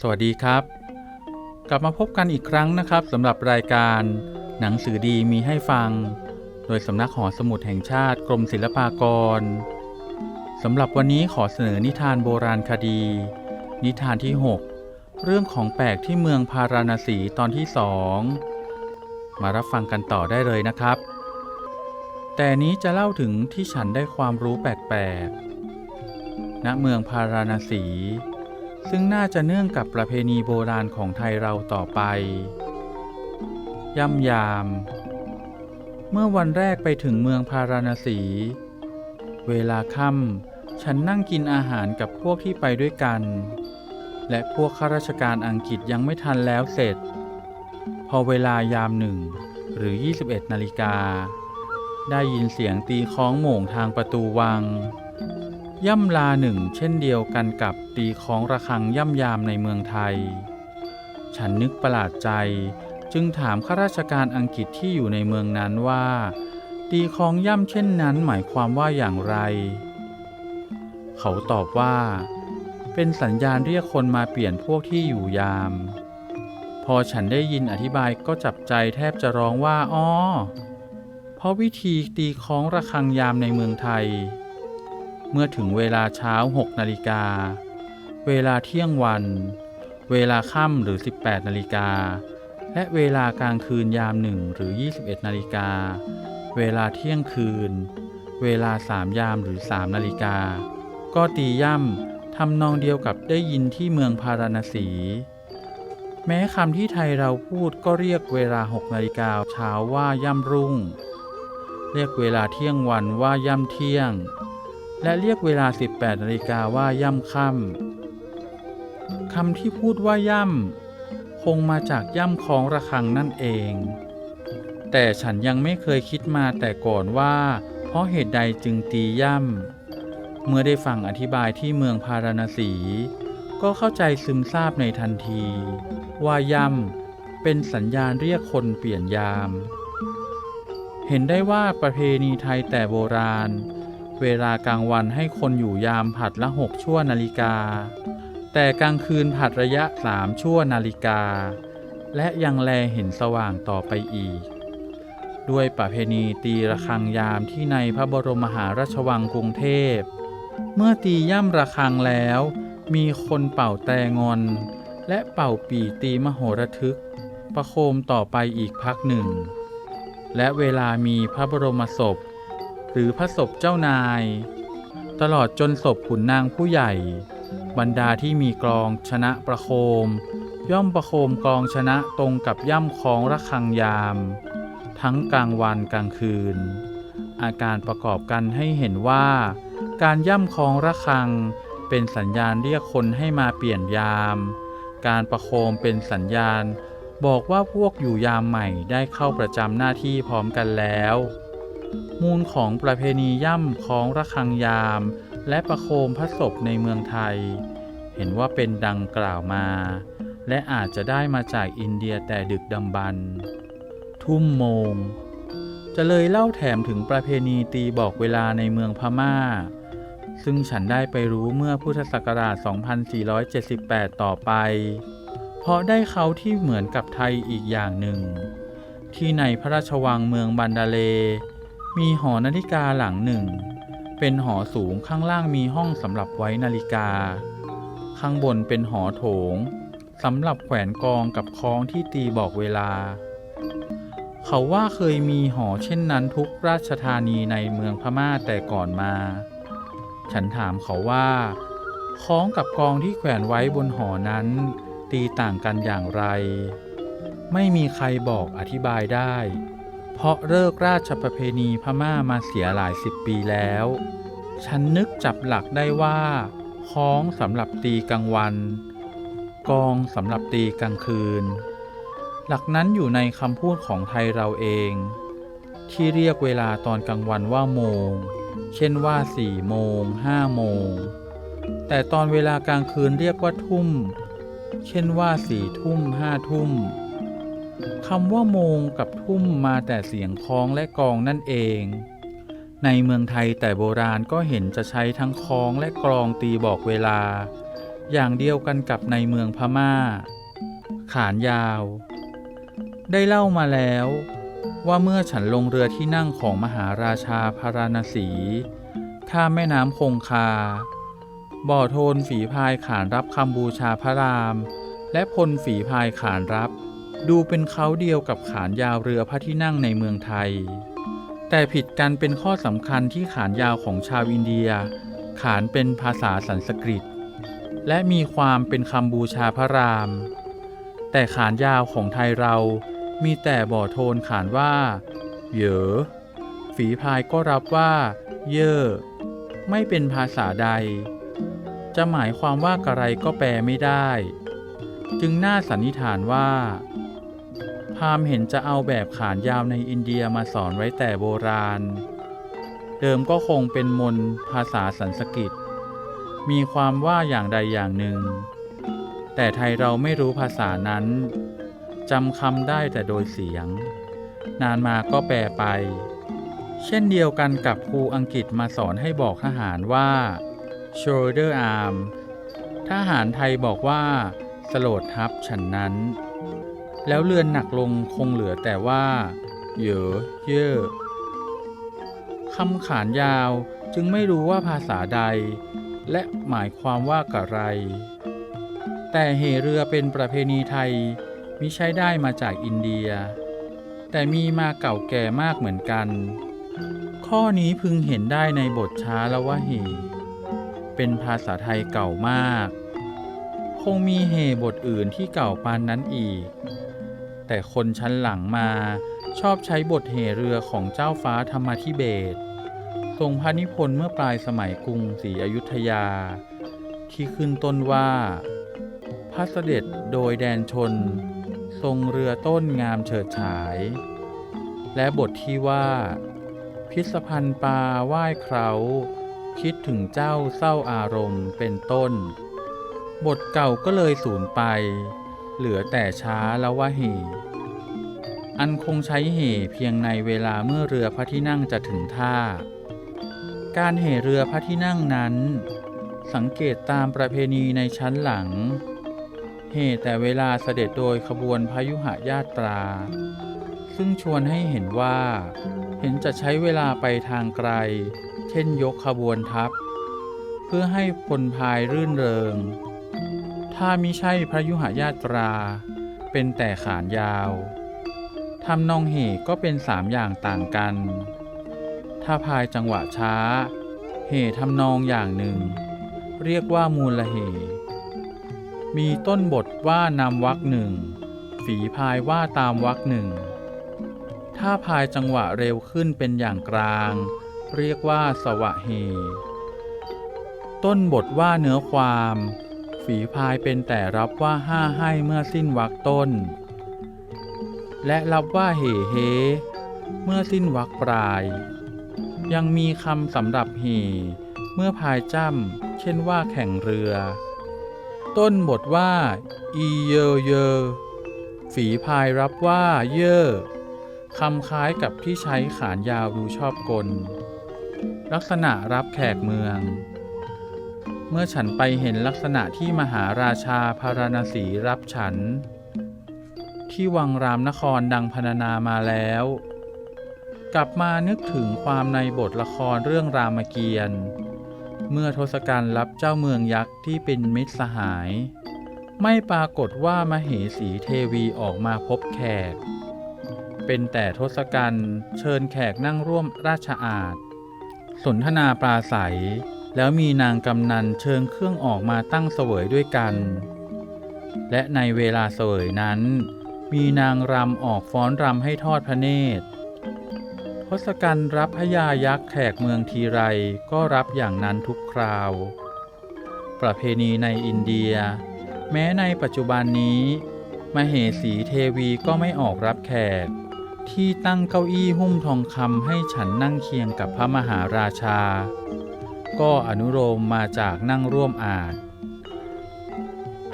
สวัสดีครับ กลับมาพบกันอีกครั้งนะครับสำหรับรายการหนังสือดีมีให้ฟัง โดยสำนักหอสมุดแห่งชาติกรมศิลปากรสำหรับวันนี้ขอเสนอนิทานโบราณคดี นิทานที่ 6 เรื่องของแปลกที่เมืองพาราณสีตอนที่สองมารับฟังกันต่อได้เลยนะครับ แต่นี้จะเล่าถึงที่ฉันได้ความรู้แปลกๆณเมืองพาราณสี ซึ่งน่าจะเนื่องกับประเพณีโบราณของไทยเราต่อไป ย่ำยาม เมื่อวันแรกไปถึงเมืองพาราณสี เวลาค่ำฉันนั่งกินอาหารกับพวกที่ไปด้วยกัน และพวกข้าราชการอังกฤษยังไม่ทันแล้วเสร็จ พอเวลายามหนึ่งหรือ 21 นาฬิกา ได้ยินเสียงตีคล้องโหม่งทางประตูวัง ย่ำลาหนึ่งเช่นเดียวกันกับตีของระฆังย่ำยามในเมืองไทย ฉันนึกประหลาดใจจึงถามข้าราชการอังกฤษที่อยู่ในเมืองนั้นว่า ตีของย่ำเช่นนั้นหมายความว่าอย่างไร เขาตอบว่า เป็นสัญญาณเรียกคนมาเปลี่ยนพวกที่อยู่ยาม พอฉันได้ยินอธิบายก็จับใจแทบจะร้องว่าอ๋อเพราะวิธีตีของระฆังยามในเมืองไทย เมื่อถึงเวลาเช้า 6 นาฬิกา เวลาเที่ยงวัน เวลาค่ำหรือ 18 นาฬิกา และเวลากลางคืนยามหนึ่งหรือ 21 นาฬิกา เวลาเที่ยงคืน เวลาสามยามหรือ 3 นาฬิกา ก็ตีย่ำทำนองเดียวกับได้ยินที่เมืองพาราณสี แม้คำที่ไทยเราพูดก็เรียกเวลา 6 นาฬิกาเช้าว่าย่ำรุ่ง เรียกเวลาเที่ยงวันว่าย่ำเที่ยง และเรียกเวลา 18นาฬิกาว่าย่ำค่ำคำที่พูดว่าย่ำคงมาจากย่ำของระฆังนั่นเอง แต่ฉันยังไม่เคยคิดมาแต่ก่อนว่า เพราะเหตุใดจึงตีย่ำ เมื่อได้ฟังอธิบายที่เมืองพาราณสี ก็เข้าใจซึมซาบในทันที ว่าย่ำเป็นสัญญาณเรียกคนเปลี่ยนยาม เห็นได้ว่าประเพณีไทยแต่โบราณ เวลากลางวันให้คนอยู่ยามผัดละหกชั่วนาฬิกา แต่กลางคืนผัดระยะสามชั่วนาฬิกา และยังแลเห็นสว่างต่อไปอีก ด้วยประเพณีตีระฆังยามที่ในพระบรมมหาราชวังกรุงเทพ เมื่อตีย่ำระฆังแล้ว มีคนเป่าแตงอน และเป่าปีตีมโหระทึก ประโคมต่อไปอีกพักหนึ่ง และเวลามีพระบรมศพ หรือพระศพเจ้านาย ตลอดจนศพขุนนางผู้ใหญ่ บรรดาที่มีกลองชนะประโคม ย่อมประโคมกลองชนะตรงกับย่ำคล้องระฆังยาม ทั้งกลางวันกลางคืน อาการประกอบกันให้เห็นว่า การย่ำคล้องระฆังเป็นสัญญาณเรียกคนให้มาเปลี่ยนยาม การประโคมเป็นสัญญาณบอกว่าพวกอยู่ยามใหม่ได้เข้าประจำหน้าที่พร้อมกันแล้ว มูลของประเพณีย่ำคล้องระฆังยาม และประโคมพระศพในเมืองไทย เห็นว่าเป็นดังกล่าวมา และอาจจะได้มาจากอินเดียแต่ดึกดำบรรทุ่มโมง จะเลยเล่าแถมถึงประเพณีตีบอกเวลาในเมืองพม่า ซึ่งฉันได้ไปรู้เมื่อพุทธศักราช 2478 ต่อไป เพราะได้เขาที่เหมือนกับไทยอีกอย่างหนึ่ง ที่ในพระราชวังเมืองบันดาเล มีหอนาฬิกาหลังหนึ่ง เป็นหอสูงข้างล่างมีห้องสำหรับไว้นาฬิกา ข้างบนเป็นหอโถงสำหรับแขวนกองกับคล้องที่ตีบอกเวลา เขาว่าเคยมีหอเช่นนั้นทุกราชธานีในเมืองพม่าแต่ก่อนมา ฉันถามเขาว่าคล้องกับกองที่แขวนไว้บนหอนั้น ตีต่างกันอย่างไร ไม่มีใครบอกอธิบายได้ เพราะเลิกราชประเพณีพม่ามาเสียหลายสิบปีแล้ว ฉันนึกจับหลักได้ว่าคล้องสำหรับตีกลางวัน กองสำหรับตีกลางคืน หลักนั้นอยู่ในคำพูดของไทยเราเอง ที่เรียกเวลาตอนกลางวันว่าโมง เช่นว่าสี่โมงห้าโมง แต่ตอนเวลากลางคืนเรียกว่าทุ่ม เช่นว่าสี่ทุ่มห้าทุ่ม คำว่าโมงกับทุ่มมาแต่เสียงคล้องและกองนั่นเอง ในเมืองไทยแต่โบราณก็เห็นจะใช้ทั้งคล้องและกลองตีบอกเวลา อย่างเดียวกันกับในเมืองพม่า ขานยาว ได้เล่ามาแล้ว ว่าเมื่อฉันลงเรือที่นั่งของมหาราชาพาราณสีข้ามแม่น้ำคงคา บ่อโทนฝีพายขานรับคำบูชาพระราม และพลฝีพายขานรับ ดูเป็นเขาเดียวกับขานยาวเรือพระที่นั่งในเมืองไทย แต่ผิดกันเป็นข้อสำคัญที่ขานยาวของชาวอินเดีย ขานเป็นภาษาสันสกฤต และมีความเป็นคำบูชาพระราม แต่ขานยาวของไทยเรามีแต่บ่อโทนขานว่า เหยอฝีพายก็รับว่า เย่อไม่เป็นภาษาใด จะหมายความว่ากระไรก็แปลไม่ได้ จึงน่าสันนิษฐานว่า ราหมณ์เห็นจะเอาแบบขานยาวในอินเดียมาสอนไว้แต่โบราณ เดิมก็คงเป็นมนภาษาสันสกฤต มีความว่าอย่างใดอย่างหนึ่ง แต่ไทยเราไม่รู้ภาษานั้นจำคำได้แต่โดยเสียง นานมาก็แปลไป เช่นเดียวกันกับครูอังกฤษมาสอนให้บอกทหารว่า shoulder arm ทหารไทยบอกว่าสโลดทับฉันนั้น แล้วเรือนหนักลงคงเหลือแต่ว่าเหยอเย่อคำขานยาวจึงไม่รู้ว่าภาษาใด และหมายความว่ากะไร แต่เหเรือเป็นประเพณีไทยมิใช่ได้มาจากอินเดีย แต่มีมาเก่าแก่มากเหมือนกัน ข้อนี้พึงเห็นได้ในบทช้าละวะเห เป็นภาษาไทยเก่ามาก คงมีเหบทอื่นที่เก่าปานนั้นอีก แต่คนชั้นหลังมาชอบใช้บทเหเรือของเจ้าฟ้าธรรมธิเบศทรงพระนิพนธ์เมื่อปลายสมัยกรุงศรีอยุธยา ที่ขึ้นต้นว่า พระเสด็จโดยแดนชน ทรงเรือต้นงามเฉิดฉาย และบทที่ว่า พิษพันปลาว่ายเคราคิดถึงเจ้าเศร้าอารมณ์เป็นต้น บทเก่าก็เลยสูญไป เหลือแต่ช้าแล้วว่าเห อันคงใช้เหเพียงในเวลาเมื่อเรือพระที่นั่งจะถึงท่า การเหเรือพระที่นั่งนั้น สังเกตตามประเพณีในชั้นหลัง เหแต่เวลาเสด็จโดยขบวนพายุหญาตรา ซึ่งชวนให้เห็นว่า เห็นจะใช้เวลาไปทางไกล เช่นยกขบวนทัพ เพื่อให้พลพายรื่นเริง ถ้ามิใช่พระยุหญาตรา เป็นแต่ขานยาวทำนองเหก็เป็นสามอย่างต่างกัน ถ้าพายจังหวะช้า เหทำนองอย่างหนึ่ง เรียกว่ามูลเห มีต้นบทว่านำวักหนึ่ง ฝีพายว่าตามวักหนึ่ง ถ้าพายจังหวะเร็วขึ้นเป็นอย่างกลาง เรียกว่าสวะเห ต้นบทว่าเนื้อความ ฝีพายเป็นแต่รับว่าห้าให้เมื่อสิ้นวักต้น และรับว่าเหเฮ เมื่อสิ้นวักปลาย ยังมีคำสำหรับเหเมื่อพายจ้ำเช่นว่าแข่งเรือ ต้นบทว่า อีเยอเยอฝีพายรับว่าเยอคำคล้ายกับที่ใช้ขานยาวดูชอบกล ลักษณะรับแขกเมือง เมื่อฉันไปเห็นลักษณะที่มหาราชาพาราณสีรับฉัน ที่วังรามนครดังพรรณนามาแล้ว กลับมานึกถึงความในบทละครเรื่องรามเกียรติ์เมื่อทศกัณฐ์รับเจ้าเมืองยักษ์ที่เป็นมิตรสหาย ไม่ปรากฏว่ามเหสีเทวีออกมาพบแขก เป็นแต่ทศกัณฐ์เชิญแขกนั่งร่วมราชอาณสนทนาปราศัย แล้วมีนางกำนันเชิญเครื่องออกมาตั้งเสวยด้วยกัน และในเวลาเสวยนั้น มีนางรำออกฟ้อนรำให้ทอดพระเนตรทศกัณฐ์รับพญายักษ์แขกเมืองทีไรก็รับอย่างนั้นทุกคราว ประเพณีในอินเดีย แม้ในปัจจุบันนี้ มเหสีเทวีก็ไม่ออกรับแขก ที่ตั้งเก้าอี้หุ้มทองคำให้ฉันนั่งเคียงกับพระมหาราชา ก็อนุโลมมาจากนั่งร่วมอาจ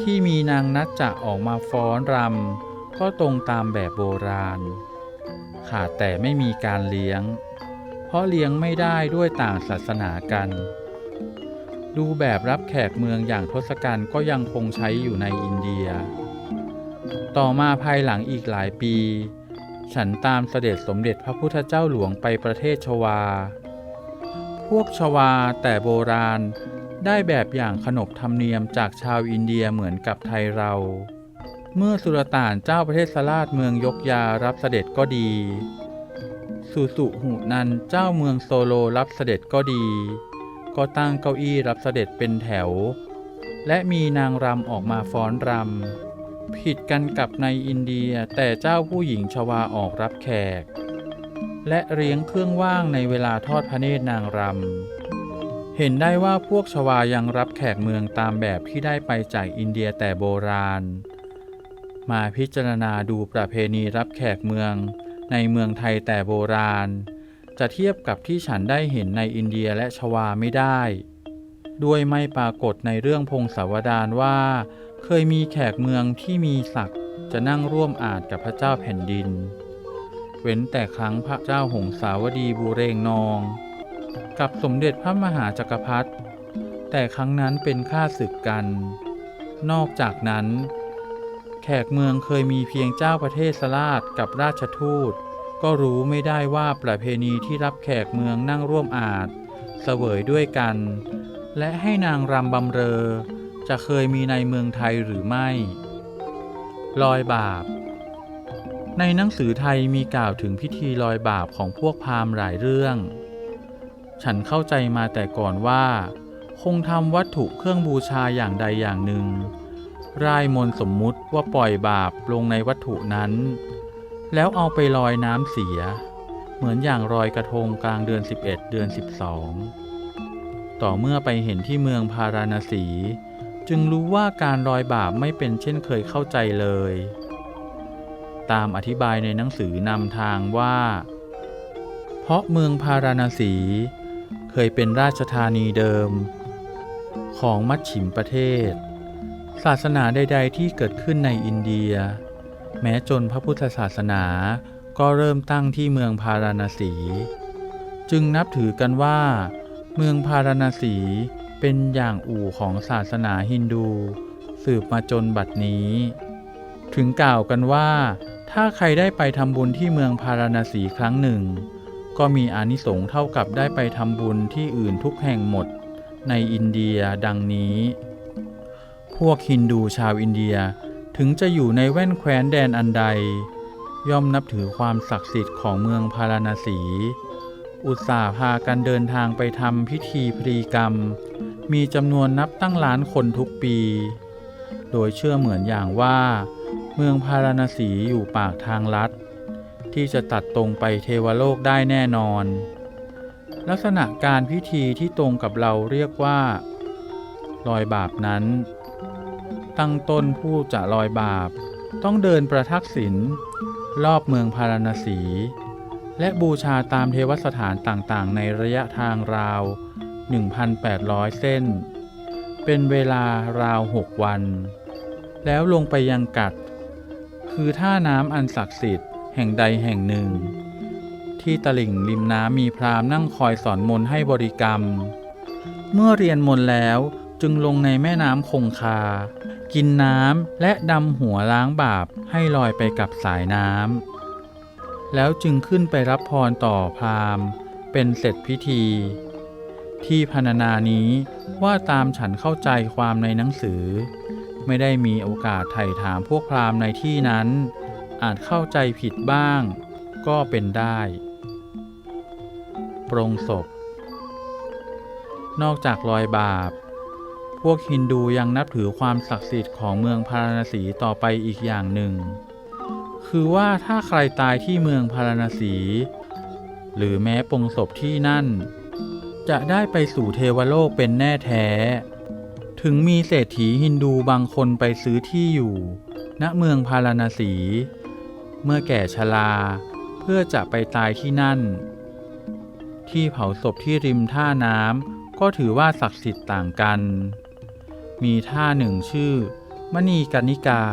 ที่มีนางนัจจะออกมาฟ้อนรำก็ตรงตามแบบโบราณ ขาดแต่ไม่มีการเลี้ยง เพราะเลี้ยงไม่ได้ด้วยต่างศาสนากันดดูแบบรับแขกเมืองอย่างทศกัณฐ์ก็ยังคงใช้อยู่ในอินเดีย ต่อมาภายหลังอีกหลายปี ฉันตามเสด็จสมเด็จพระพุทธเจ้าหลวงไปประเทศชวา พวกชวาแต่โบราณ ได้แบบอย่างขนบธรรมเนียมจากชาวอินเดียเหมือนกับไทยเรา เมื่อสุลต่านเจ้าประเทศสลาดเมืองยกยารับเสด็จก็ดี สุสุหุนันเจ้าเมืองโซโลรับเสด็จก็ดี ก็ตั้งเก้าอี้รับเสด็จเป็นแถว และมีนางรำออกมาฟ้อนรำผิดกันกับในอินเดียแต่เจ้าผู้หญิงชวาออกรับแขก และเลี้ยงเครื่องว่างในเวลาทอดพระเนตรนางรำ เห็นได้ว่าพวกชวายังรับแขกเมืองตามแบบที่ได้ไปจากอินเดียแต่โบราณ มาพิจารณาดูประเพณีรับแขกเมืองในเมืองไทยแต่โบราณ จะเทียบกับที่ฉันได้เห็นในอินเดียและชวาไม่ได้ ด้วยไม่ปรากฏในเรื่องพงศาวดารว่า เคยมีแขกเมืองที่มีศักดิ์จะนั่งร่วมอาจกับพระเจ้าแผ่นดิน เว้นแต่ครั้งพระเจ้าหงสาวดีบูเรงนอง กับสมเด็จพระมหาจักรพรรดิแต่ครั้งนั้นเป็นข้าศึกกัน นอกจากนั้น แขกเมืองเคยมีเพียงเจ้าประเทศสลาดกับราชทูต ก็รู้ไม่ได้ว่าประเพณีที่รับแขกเมืองนั่งร่วมอาจเสวยด้วยกัน และให้นางรำบำเรอ จะเคยมีในเมืองไทยหรือไม่ลอยบาป ในหนังสือไทยมีกล่าวถึงพิธีลอยบาปของพวกพราหมณ์หลายเรื่อง ฉันเข้าใจมาแต่ก่อนว่า คงทำวัตถุเครื่องบูชาอย่างใดอย่างหนึ่งร่ายมนสมมุติว่าปล่อยบาปลงในวัตถุนั้น แล้วเอาไปลอยน้ำเสีย เหมือนอย่างรอยกระทงกลางเดือน 11 เดือน 12 ต่อเมื่อไปเห็นที่เมืองพาราณสี จึงรู้ว่าการลอยบาปไม่เป็นเช่นเคยเข้าใจเลย ตามอธิบายในหนังสือนำทางว่า เพราะเมืองพาราณสี เคยเป็นราชธานีเดิม ของมัชฉิมประเทศ ศาสนาใด ๆ ที่เกิดขึ้นในอินเดีย แม้จนพระพุทธศาสนาก็เริ่มตั้งที่เมืองพาราณสี จึงนับถือกันว่า เมืองพาราณสีเป็นอย่างอู่ของศาสนาฮินดู สืบมาจนบัดนี้ ถึงกล่าวกันว่า ถ้าใครได้ไปทำบุญที่เมืองพาราณสีครั้งหนึ่ง ก็มีอานิสงส์เท่ากับได้ไปทำบุญที่อื่นทุกแห่งหมด ในอินเดียดังนี้ พวกฮินดูชาวอินเดียถึงจะอยู่ในแว่นแคว้นแดนอันใด ย่อมนับถือความศักดิ์สิทธิ์ของเมืองพาราณสี อุตส่าห์พากันเดินทางไปทำพิธีพรีกรรม มีจำนวนนับตั้งล้านคนทุกปี โดยเชื่อเหมือนอย่างว่า เมืองพาราณสีอยู่ปากทางลัด ที่จะตัดตรงไปเทวโลกได้แน่นอน ลักษณะการพิธีที่ตรงกับเราเรียกว่าลอยบาปนั้น ตั้งต้นผู้จะลอยบาป ต้องเดินประทักษิณรอบเมืองพาราณสี และบูชาตามเทวสถานต่างๆ ในระยะทางราว 1,800 เส้น เป็นเวลาราว 6 วัน แล้วลงไปยังกัด คือท่าน้ำอันศักดิ์สิทธิ์แห่งใดแห่งหนึ่ง ที่ตลิ่งริมน้ำมีพราหมณ์นั่งคอยสอนมนให้บริกรรม เมื่อเรียนมนแล้วจึงลงในแม่น้ำคงคา กินน้ำและดำหัวล้างบาปให้ลอยไปกับสายน้ำแล้วจึงขึ้นไปรับพรต่อพราหมณ์เป็นเสร็จพิธี ที่พรรณนานี้ว่าตามฉันเข้าใจความในหนังสือ ไม่ได้มีโอกาสไถ่ถามพวกพราหมณ์ในที่นั้น อาจเข้าใจผิดบ้าง ก็เป็นได้ ปรงศพ นอกจากรอยบาป พวกฮินดูยังนับถือความศักดิ์สิทธิ์ของเมืองพาราณสีต่อไปอีกอย่างหนึ่ง คือว่าถ้าใครตายที่เมืองพาราณสี หรือแม้ปรงศพที่นั่น จะได้ไปสู่เทวโลกเป็นแน่แท้ ถึงมีเศรษฐีฮินดูบางคนไปซื้อที่อยู่ ณเมืองพาราณสี เมื่อแก่ชราเพื่อจะไปตายที่นั่น ที่เผาศพที่ริมท่าน้ำก็ถือว่าศักดิ์สิทธิ์ต่างกัน มีท่าหนึ่งชื่อ มณีกนิกา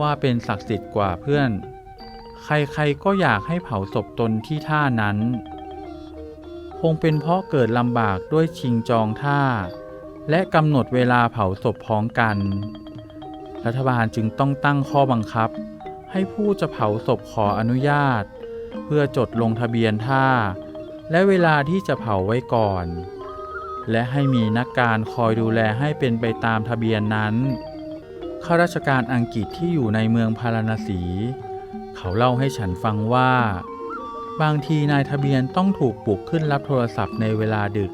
ว่าเป็นศักดิ์สิทธิ์กว่าเพื่อน ใครๆก็อยากให้เผาศพตนที่ท่านั้น คงเป็นเพราะเกิดลำบากด้วยชิงจองท่า และกำหนดเวลาเผาศพพร้อมกัน รัฐบาลจึงต้องตั้งข้อบังคับ ให้ผู้จะเผาศพขออนุญาต เพื่อจดลงทะเบียนท่า และเวลาที่จะเผาไว้ก่อน และให้มีนักการคอยดูแลให้เป็นไปตามทะเบียนนั้นข้าราชการอังกฤษที่อยู่ในเมืองพาราณสี เขาเล่าให้ฉันฟังว่า บางทีนายทะเบียนต้องถูกปลุกขึ้นรับโทรศัพท์ในเวลาดึก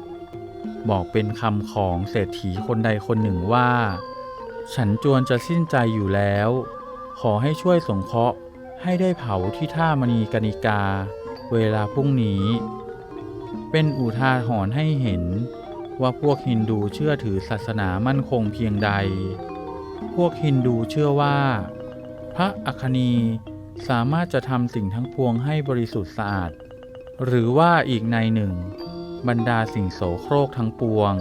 บอกเป็นคำของเศรษฐีคนใดคนหนึ่งว่า ฉันจวนจะสิ้นใจอยู่แล้ว ขอให้ช่วยสงเคราะห์ให้ได้เผาที่ท่ามณีกนิกา เวลาพรุ่งนี้ เป็นอุทาหรณ์ให้เห็นว่าพวกฮินดูเชื่อถือศาสนามั่นคงเพียงใด พวกฮินดูเชื่อว่า พระอัคคณีสามารถจะทำสิ่งทั้งปวงให้บริสุทธิ์สะอาด หรือว่าอีกในหนึ่ง บรรดาสิ่งโสโครกทั้งปวง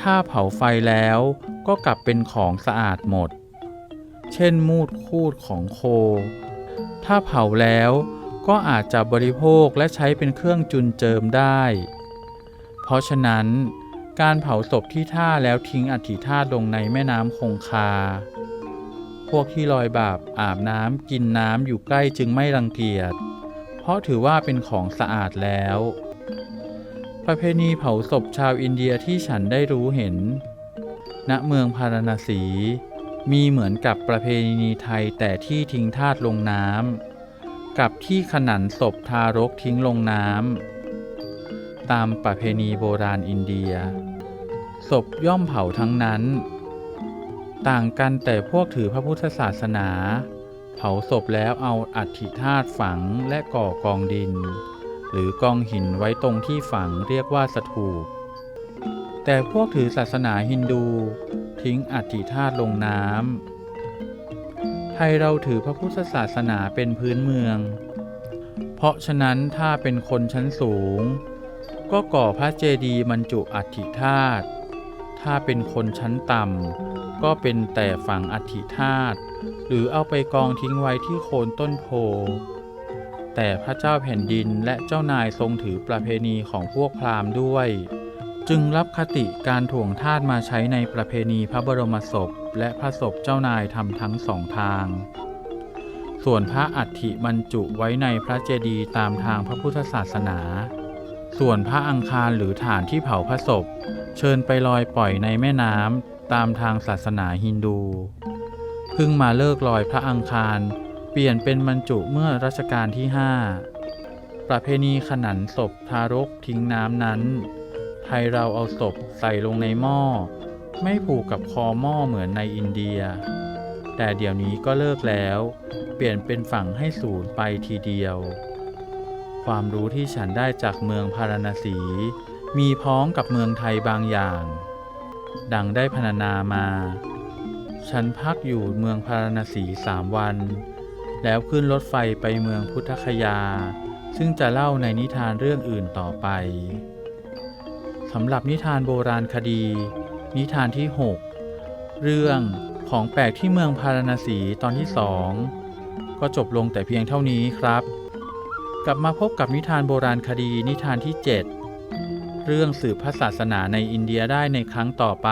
ถ้าเผาไฟแล้วก็กลับเป็นของสะอาดหมด เช่นมูดคูดของโค ถ้าเผาแล้วก็อาจจะบริโภคและใช้เป็นเครื่องจุนเจิมได้ เพราะฉะนั้น การเผาศพที่ท่าแล้วทิ้งอัฐิธาตลงในแม่น้ำคงคา พวกที่ลอยบาปอาบน้ำกินน้ำอยู่ใกล้จึงไม่รังเกียจ เพราะถือว่าเป็นของสะอาดแล้ว ประเพณีเผาศพชาวอินเดียที่ฉันได้รู้เห็น ณเมืองพาราณสี มีเหมือนกับประเพณีไทยแต่ที่ทิ้งทาสลงน้ำกับที่ขนันศพทารกทิ้งลงน้ำตามประเพณีโบราณอินเดีย ศพย่อมเผาทั้งนั้น ต่างกันแต่พวกถือพระพุทธศาสนา เผาศพแล้วเอาอัฐิธาตุฝังและก่อกองดิน หรือกองหินไว้ตรงที่ฝังเรียกว่าสถูป แต่พวกถือศาสนาฮินดู ทิ้งอัฐิธาตุลงน้ำไทยเราถือพระพุทธศาสนาเป็นพื้นเมือง เพราะฉะนั้นถ้าเป็นคนชั้นสูง ก็ก่อพระเจดีย์บรรจุอัฐิธาตุถ้าเป็นคนชั้นต่ำก็เป็นแต่ฝังอัฐิธาตุหรือเอาไปกองทิ้งไว้ที่โคนต้นโพ แต่พระเจ้าแผ่นดินและเจ้านายทรงถือประเพณีของพวกพราหมณ์ด้วย จึงรับคติการถ่วงทาสมาใช้ในประเพณีพระบรมศพ และพระศพเจ้านายทำทั้งสองทาง ส่วนพระอัฐิบรรจุไว้ในพระเจดีย์ตามทางพระพุทธศาสนา ส่วนพระอังคารหรือฐานที่เผาพระศพ เชิญไปลอยปล่อยในแม่น้ำตามทางศาสนาฮินดู เพิ่งมาเลิกลอยพระอังคาร เปลี่ยนเป็นบรรจุเมื่อรัชกาลที่ 5 ประเพณีขนันศพทารกทิ้งน้ำนั้น ไทยเราเอาศพใส่ลงในหม้อ ไม่ผูกกับคอหม้อเหมือนในอินเดีย แต่เดี๋ยวนี้ก็เลิกแล้ว เปลี่ยนเป็นฝั่งให้สูญไปทีเดียว ความรู้ที่ฉันได้จากเมืองพาราณสี มีพ้องกับเมืองไทยบางอย่าง ดังได้พรรณนามา ฉันพักอยู่เมืองพาราณสีสามวัน แล้วขึ้นรถไฟไปเมืองพุทธคยา ซึ่งจะเล่าในนิทานเรื่องอื่นต่อไปสำหรับนิทานโบราณคดี นิทานที่ 6 เรื่องของแปลกที่เมืองพาราณสีตอนที่สองก็จบลงแต่เพียงเท่านี้ครับ กลับมาพบกับนิทานโบราณคดีนิทานที่ 7 เรื่องสืบพระศาสนาในอินเดียได้ในครั้งต่อไป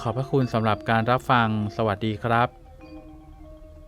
ขอบพระคุณสำหรับการรับฟัง สวัสดีครับ